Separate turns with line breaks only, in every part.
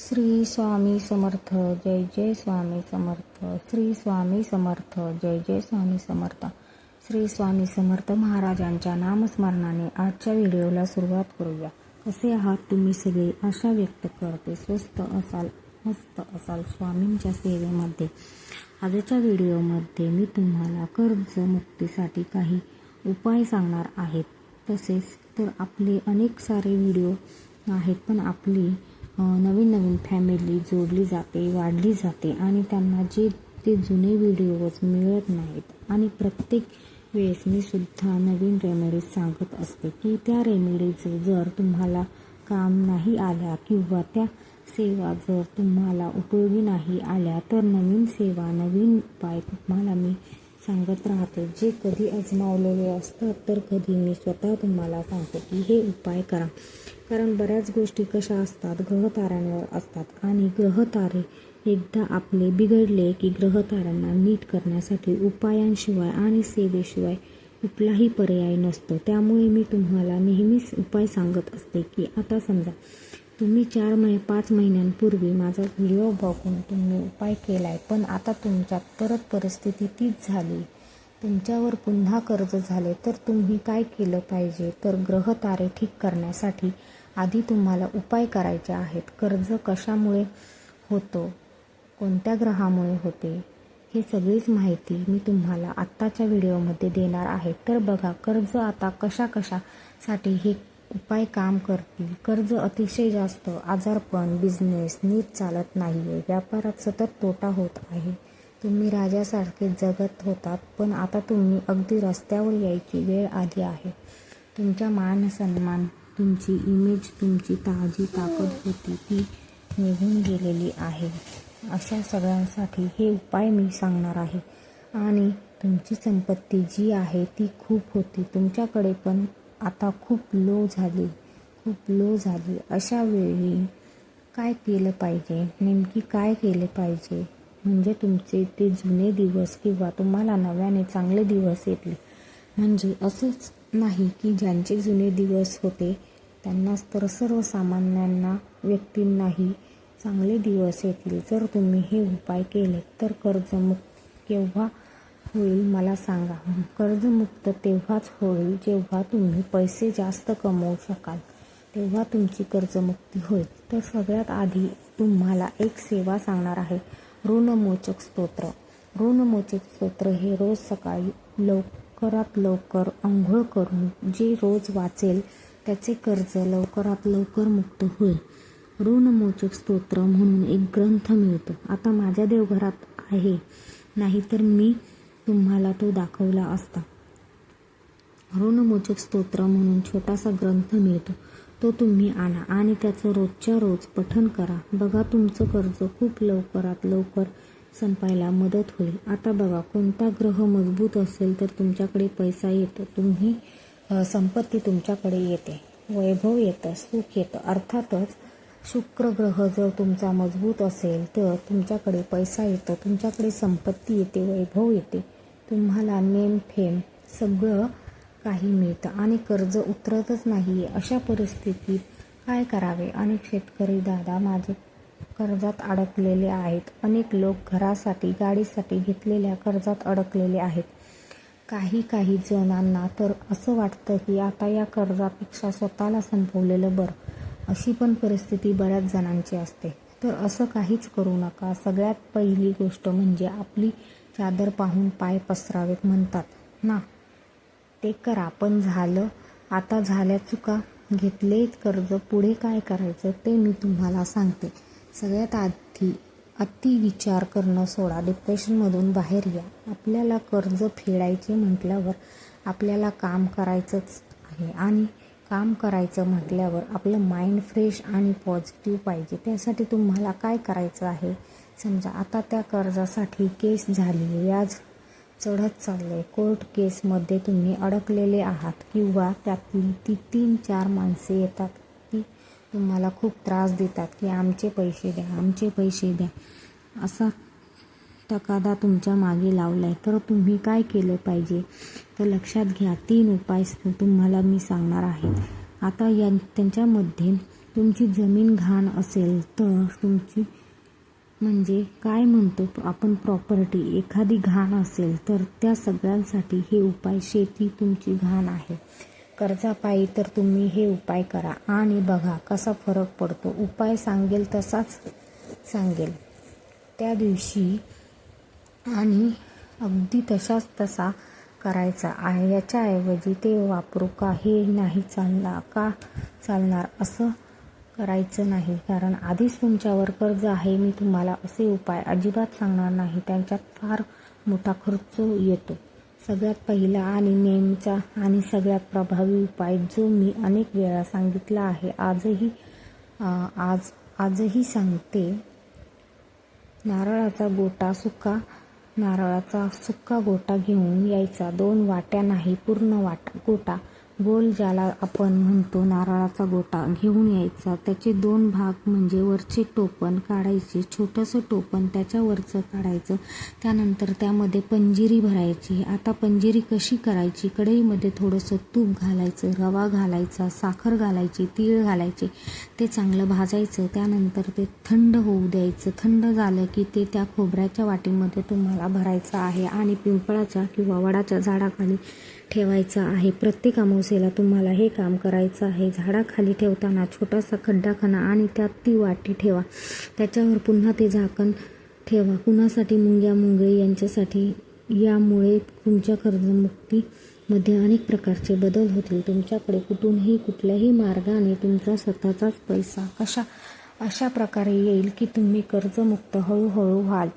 श्री स्वामी समर्थ जय जय स्वामी समर्थ श्री स्वामी समर्थ जय जय स्वामी समर्थ. श्री स्वामी समर्थ महाराजांच्या नामस्मरणाने आजच्या व्हिडिओला सुरुवात करूया. कसे आहात तुम्ही सगळे? आशा व्यक्त करते. स्वस्त असाल मस्त असाल स्वामींच्या सेवेमध्ये. आजच्या व्हिडिओमध्ये मी तुम्हाला कर्जमुक्तीसाठी काही उपाय सांगणार आहेत तसेच तर आपले अनेक सारे व्हिडिओ आहेत पण आपली नवीन नवीन फॅमिली जोडली जाते वाढली जाते आणि त्यांना जे ते जुने व्हिडिओज मिळत नाहीत. आणि प्रत्येक वेळेस मी सुद्धा नवीन रेमेडीज सांगत असते की त्या रेमेडीज जर तुम्हाला काम नाही आल्या किंवा त्या सेवा जर तुम्हाला उपयोगी नाही आल्या तर नवीन सेवा नवीन उपाय तुम्हाला मी सांगत राहते. जे कधी अजमावलेले असतात तर कधी मी स्वतः तुम्हाला सांगते की हे उपाय करा. कारण बऱ्याच गोष्टी कशा असतात? ग्रहताऱ्यांवर असतात. आणि ग्रहतारे एकदा आपले बिघडले की ग्रहताऱ्यांना नीट करण्यासाठी उपायांशिवाय आणि सेवेशिवाय कुठलाही पर्याय नसतो. त्यामुळे मी तुम्हाला नेहमीच उपाय सांगत असते की आता समजा तुम्ही चार महिने पाच महिन्यांपूर्वी माझा व्हिडिओ बघून तुम्ही उपाय केला आहे पण आता तुमच्यात परत परिस्थिती तीच झाली. तुमच्यावर पुन्हा कर्ज झाले तर तुम्ही काय केलं पाहिजे? तर ग्रहतारे ठीक करण्यासाठी आधी तुम्हाला उपाय करायचे आहेत. कर्ज कशामुळे होतो? कोणत्या ग्रहामुळे होते? हे सगळीच माहिती मी तुम्हाला आत्ताच्या व्हिडिओमध्ये देणार आहे. तर बघा कर्ज आता कशा कशासाठी हे उपाय काम करतील? कर्ज अतिशय जास्त आजारपण बिझनेस नीट चालत नाही आहे व्यापारात सतत तोटा होत आहे. तुम्ही राजासारखे जगत होतात पण आता तुम्ही अगदी रस्त्यावर यायची वेळ आली आहे. तुमच्या मान सन्मान तुमची इमेज तुमची ताजी ताकद होती ती निघून गेलेली आहे. अशा सगळ्यांसाठी हे उपाय मी सांगणार आहे. आणि तुमची संपत्ती जी आहे ती खूप होती. तुमच्याकडे पण आता खूप लो झाली खूप लो झाली. अशा वेळी काय केलं पाहिजे? नेमकी काय केले पाहिजे? म्हणजे तुमचे ते जुने दिवस किंवा तुम्हाला नव्याने चांगले दिवस येतील. म्हणजे असंच नाही की ज्यांचे जुने दिवस होते त्यांनाच तर सर्वसामान्यांना व्यक्तींनाही चांगले दिवस येतील. जर तुम्ही हे उपाय केले तर कर्जमुक्त केव्हा होईल मला सांगा. कर्जमुक्त तेव्हाच होईल जेव्हा तुम्ही पैसे जास्त कमवू शकाल. तेव्हा तुमची कर्जमुक्ती होईल. तर सगळ्यात आधी तुम्हाला एक सेवा सांगणार आहे. ऋणमोचक स्तोत्र. ऋणमोचक स्तोत्र हे रोज सकाळी लवकरात लवकर आंघोळ करून जे रोज वाचेल त्याचे कर्ज लवकरात लवकर मुक्त होईल. ऋणमोचक स्तोत्र म्हणून एक ग्रंथ मिळतो. आता माझ्या देवघरात आहे. नाहीतर मी तुम्हाला तो दाखवला असता. ऋणमोचक स्तोत्र म्हणून छोटासा ग्रंथ मिळतो. तो तुम्ही आणा आणि त्याचं रोजच्या रोज पठन करा. बघा तुमचं कर्ज खूप लवकरात लवकर संपायला मदत होईल. आता बघा कोणता ग्रह मजबूत असेल तर तुमच्याकडे पैसा येतो. तुम्ही संपत्ती तुमच्याकडे येते. वैभव येतं सुख येतं. अर्थातच शुक्र ग्रह जर तुमचा मजबूत असेल तर तुमच्याकडे पैसा येतो तुमच्याकडे संपत्ती येते वैभव येते. तुम्हाला नेम फेम सगळं काही मिळतं आणि कर्ज उतरतच नाही. आहे अशा परिस्थितीत काय करावे? अनेक शेतकरी दादा माझे कर्जात अडकलेले आहेत. अनेक लोक घरासाठी गाडीसाठी घेतलेल्या कर्जात अडकलेले आहेत. काही काही जणांना तर असं वाटतं की आता या कर्जापेक्षा स्वतःला संपवलेलं बरं. अशी पण परिस्थिती बऱ्याच जणांची असते. तर असं काहीच करू नका. सगळ्यात पहिली गोष्ट म्हणजे आपली चादर पाहून पाय पसरावेत म्हणतात. ना ते करा. पण झालं. आता झाल्या चुका. घेतले कर्ज. पुढे काय करायचं ते मी तुम्हाला सांगते. सगळ्यात आधी अति विचार करणं सोडा. डिप्रेशनमधून बाहेर या. आपल्याला कर्ज फेडायचे म्हटल्यावर आपल्याला काम करायचंच आहे. आणि काम करायचं म्हटल्यावर आपलं माइंड फ्रेश आणि पॉझिटिव्ह पाहिजे. त्यासाठी तुम्हाला काय करायचं आहे? समजा आता त्या कर्जासाठी केस झाली व्याज चढत चालले कोर्ट केसमध्ये तुम्ही अडकलेले आहात. किंवा त्यातली ती तीन चार माणसे येतात. तुम्हाला खूप त्रास देतात की आमचे पैसे द्या आमचे पैसे द्या. असा तकादा तुमच्या मागे लावलाय. तर तुम्ही काय केलं पाहिजे? तर लक्षात घ्या तीन उपाय तुम्हाला मी सांगणार आहे. आता या त्यांच्यामध्ये तुमची जमीन घाण असेल तर तुमची म्हणजे काय म्हणतो आपण प्रॉपर्टी एखादी घाण असेल तर त्या सगळ्यांसाठी हे उपाय शेती तुमची घाण आहे. कर्जापायी तर तुम्ही हे उपाय करा. आणि बघा कसा फरक पडतो. उपाय सांगेल तसाच सांगेल. त्या दिवशी आणि अगदी तशाच तसा करायचा आहे. याच्याऐवजी ते वापरू का हे नाही चालणार. का चालणार? असं करायचं नाही. कारण आधीच तुमच्यावर कर्ज आहे. मी तुम्हाला असे उपाय अजिबात सांगणार नाही. त्यांच्यात फार मोठा खर्च येतो. सगळ्यात पहिला आणि नेहमीचा आणि सगळ्यात प्रभावी उपाय जो मी अनेक वेळा सांगितला आहे आजही आज आजही सांगते. नारळाचा गोटा सुका नारळाचा सुक्का गोटा घेऊन यायचा. दोन वाट्या नाही पूर्ण वाटा गोटा. गोल ज्याला आपण म्हणतो नारळाचा गोटा घेऊन यायचा. त्याचे दोन भाग म्हणजे वरचे टोपण काढायचे छोटंसं टोपण त्याच्यावरचं काढायचं. त्यानंतर त्यामध्ये पंजिरी भरायची. आता पंजिरी कशी करायची? कढईमध्ये थोडंसं तूप घालायचं रवा घालायचा साखर घालायची तीळ घालायचे. ते चांगलं भाजायचं. त्यानंतर ते थंड होऊ द्यायचं. थंड झालं की ते त्या खोबऱ्याच्या वाटीमध्ये तुम्हाला भरायचं आहे आणि पिंपळाच्या किंवा वडाच्या झाडाखाली ठेवायचं आहे. प्रत्येक अमावस्येला तुम्हाला हे काम करायचं आहे. झाडाखाली ठेवताना छोटासा खड्डा खणा आणि त्यात ती वाटी ठेवा. त्याच्यावर पुन्हा ते झाकण ठेवा. कुणासाठी? मुंग्या मुंगळे यांच्यासाठी. यामुळे तुमच्या कर्जमुक्तीमध्ये अनेक प्रकारचे बदल होतील. तुमच्याकडे कुठूनही कुठल्याही मार्गाने तुमचा स्वतःचाच पैसा कशा अशा प्रकारे येईल की तुम्ही कर्जमुक्त हळूहळू व्हाल?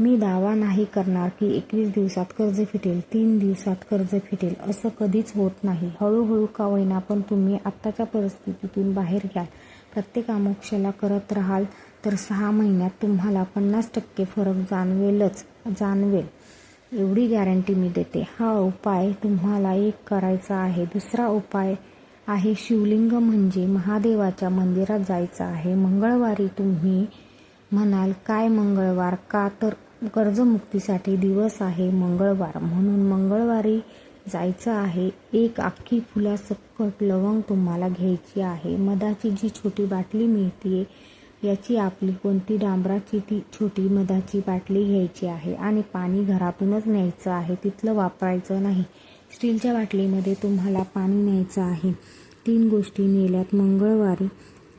मी दावा नाही करणार की एकवीस दिवसात कर्ज फिटेल तीन दिवसात कर्ज फिटेल असं कधीच होत नाही. हळूहळू का होईना पण तुम्ही आत्ताच्या परिस्थितीतून बाहेर घ्याल. प्रत्येक आमोक्षाला करत राहाल तर सहा महिन्यात तुम्हाला पन्नास टक्के फरक जाणवेलच जाणवेल. एवढी गॅरंटी मी देते. हा उपाय तुम्हाला एक करायचा आहे. दुसरा उपाय आहे शिवलिंग म्हणजे महादेवाच्या मंदिरात जायचं आहे. मंगळवारी तुम्ही म्हणाल काय मंगळवार? का तर कर्जमुक्तीसाठी दिवस आहे मंगळवार. म्हणून मंगळवारी जायचं आहे. एक अख्खी फुलासकट लवंग तुम्हाला घ्यायची आहे. मधाची जी छोटी बाटली मिळते याची आपली कोणती डांबराची ती छोटी मधाची बाटली घ्यायची आहे आणि पाणी घरातूनच न्यायचं आहे. तिथलं वापरायचं नाही. स्टीलच्या बाटलीमध्ये तुम्हाला पाणी न्यायचं आहे. तीन गोष्टी नेल्यात मंगळवारी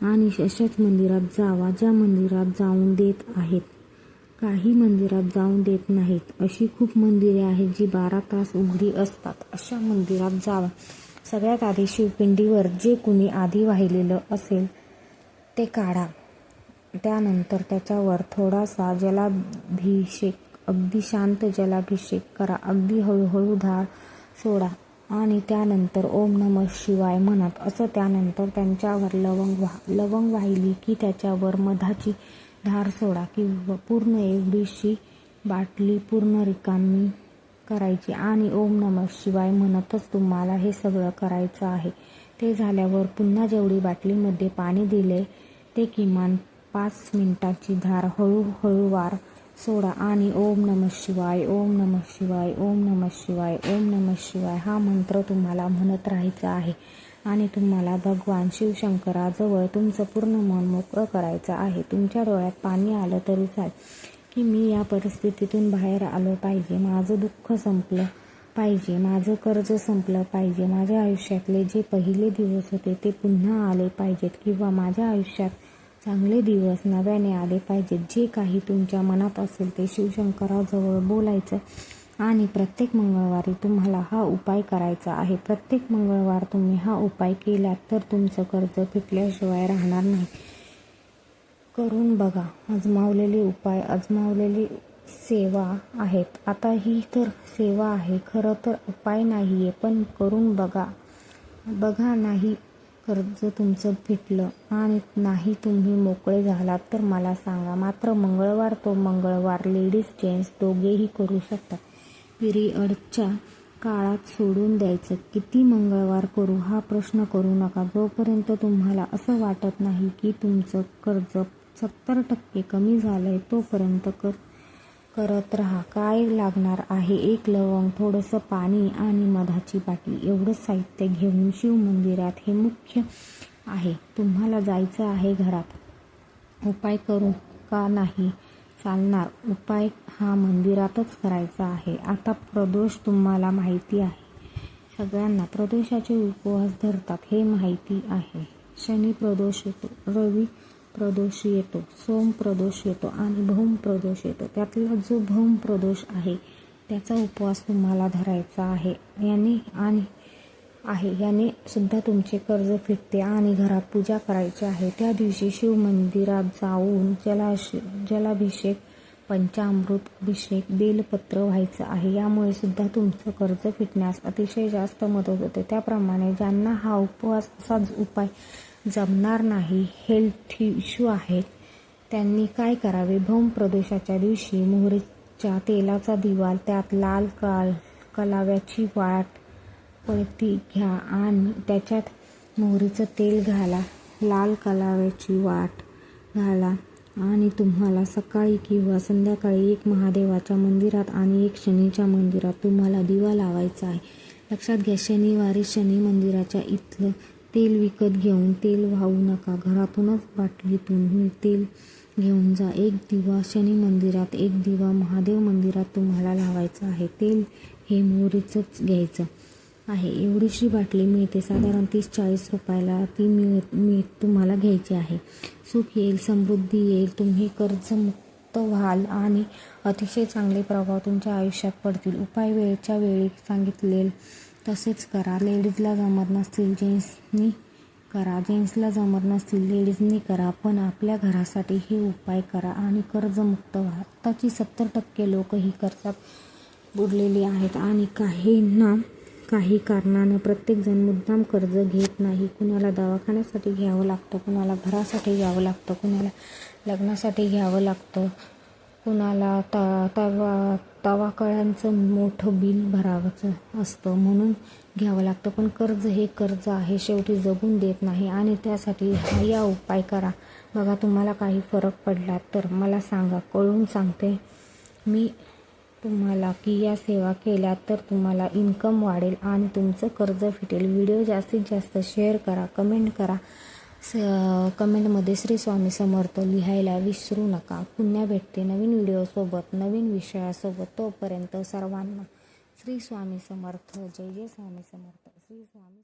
आणि अशाच मंदिरात जावा. ज्या मंदिरात जाऊन देत आहेत काही मंदिरात जाऊन देत नाहीत. अशी खूप मंदिरे आहेत जी बारा तास उघडी असतात. अशा मंदिरात जावा. सगळ्यात आधी शिवपिंडीवर जे कुणी आधी वाहिलेलं असेल ते काढा. त्यानंतर त्याच्यावर थोडासा जलाभिषेक अगदी शांत जलाभिषेक करा. अगदी हळूहळू धार सोडा. आणि त्यानंतर ओम नम शिवाय म्हणत असं त्यानंतर त्यांच्यावर लवंग वा लवंग वाहिली की त्याच्यावर मधाची धार सोडा किंवा पूर्ण एवढीशी बाटली पूर्ण रिकामी करायची. आणि ओम नमः शिवाय म्हणतच तुम्हाला हे सगळं करायचं आहे. ते झाल्यावर पुन्हा जेवढी बाटलीमध्ये पाणी दिले ते किमान पाच मिनिटाची धार हळूहळू वार सोडा. आणि ओम नम शिवाय ओम नम शिवाय ओम नम शिवाय ओम नम शिवाय हा मंत्र तुम्हाला म्हणत राहायचा आहे. आणि तुम्हाला भगवान शिवशंकराजवळ तुमचं पूर्ण मन मोकळं करायचं आहे. तुमच्या डोळ्यात पाणी आलं तरी चाल की मी या परिस्थितीतून बाहेर आलो पाहिजे. माझं दुःख संपलं पाहिजे. माझं कर्ज संपलं पाहिजे. माझ्या आयुष्यातले जे पहिले दिवस होते ते पुन्हा आले पाहिजेत. किंवा माझ्या आयुष्यात चांगले दिवस नव्याने आले पाहिजेत. जे काही तुमच्या मनात असेल ते शिवशंकराजवळ बोलायचं. आणि प्रत्येक मंगळवारी तुम्हाला हा उपाय करायचा आहे. प्रत्येक मंगळवार तुम्ही हा उपाय केलात तर तुमचं कर्ज फिटल्याशिवाय राहणार नाही. करून बघा अजमावलेले उपाय अजमावलेली सेवा आहेत. आता ही तर सेवा आहे खरं तर उपाय नाही आहे पण करून बघा. बघा नाही कर्ज तुमचं फिटलं आणि नाही तुम्ही मोकळे झालात तर मला सांगा मात्र मंगळवार तो मंगळवार लेडीज जेंट्स दोघेही करू शकतात. पिरियडच्या काळात सोडून द्यायचं. किती मंगळवार करू हा प्रश्न करू नका. जोपर्यंत तुम्हाला असं वाटत नाही की तुमचं कर्ज सत्तर टक्के कमी झालंय तोपर्यंत कर करत राहा. काय लागणार आहे? एक लवंग थोडंसं पाणी आणि मधाची बाटली. एवढं साहित्य घेऊन शिव मंदिरात हे मुख्य आहे. तुम्हाला जायचं आहे घरात. उपाय करू का नाही? चालणार. उपाय हा मंदिरातच करायचा आहे. आता प्रदोष तुम्हाला माहिती आहे. सगळ्यांना प्रदोषाचे उपवास धरतात हे माहिती आहे. शनी प्रदोष येतो रवी प्रदोष येतो सोम प्रदोष येतो आणि भौम प्रदोष येतो. त्यातला जो भौम प्रदोष आहे त्याचा उपवास तुम्हाला धरायचा आहे. याने आणि आहे. याने सुद्धा तुमचे कर्ज फिटते आणि घरात पूजा करायची आहे. त्या दिवशी शिव मंदिरात जाऊन जलाश जलाभिषेक पंचामृत अभिषेक बेलपत्र व्हायचं आहे. यामुळे सुद्धा तुमचं कर्ज फिटण्यास अतिशय जास्त मदत होते. त्याप्रमाणे ज्यांना हा उपवास असाच उपाय जमणार नाही हेल्थ इश्यू आहेत त्यांनी काय करावे? भौम प्रदोषाच्या दिवशी मोहरीच्या तेलाचा दिवाल त्यात लाल काल कलाव्याची वाट पळती घ्या आणि त्याच्यात मोहरीचं तेल घाला लाल कलाव्याची वाट घाला आणि तुम्हाला सकाळी किंवा संध्याकाळी एक महादेवाच्या मंदिरात आणि एक शनीच्या मंदिरात तुम्हाला दिवा लावायचा आहे. लक्षात घ्या शनिवारी शनी मंदिराच्या इथलं तेल विकत घेऊन तेल वाहू नका. घरातूनच बाटलीतून तेल घेऊन जा. एक दिवा शनी मंदिरात एक दिवा महादेव मंदिरात तुम्हाला लावायचं आहे. तेल हे मोहरीचंच घ्यायचं. आहे. एवढीशी बाटली मिळते. साधारण तीस चाळीस रुपयाला ती मिळ मी तुम्हाला घ्यायची आहे. सुख येईल समृद्धी येईल. तुम्ही कर्जमुक्त व्हाल आणि अतिशय चांगले प्रभाव तुमच्या आयुष्यात पडतील. उपाय वेळच्या वेळी सांगितलेल तसेच करा. लेडीजला जमत नसतील जेंट्सनी करा. जेंट्सला जमत नसतील लेडीजनी करा. पण आपल्या घरासाठी हे उपाय करा आणि कर्जमुक्त व्हा. आत्ताची सत्तर टक्के लोक ही कर्जात बुडलेली आहेत आणि काहींना काही कारणानं प्रत्येकजण मुद्दाम कर्ज घेत नाही. कुणाला दवाखान्यासाठी घ्यावं लागतं कुणाला घरासाठी घ्यावं लागतं कुणाला लग्नासाठी घ्यावं लागतं कुणाला ता तवा तवाकळ्यांचं मोठं बिल भरावंचं असतं. म्हणून घ्यावं लागतं. पण कर्ज हे कर्ज आहे शेवटी जगून देत नाही. आणि त्यासाठी हा या उपाय करा. बघा तुम्हाला काही फरक पडला तर मला सांगा. कळून सांगते. मी तुम्हाला की या सेवा केल्या तर तुम्हाला इन्कम वाढेल आणि तुमचं कर्ज फिटेल व्हिडिओ जास्तीत जास्त शेअर करा कमेंट करा. स कमेंटमध्ये श्री स्वामी समर्थ लिहायला विसरू नका. पुन्हा भेटते नवीन व्हिडिओसोबत नवीन विषयासोबत. तोपर्यंत सर्वांना श्री स्वामी समर्थ. जय जय स्वामी समर्थ. श्री स्वामी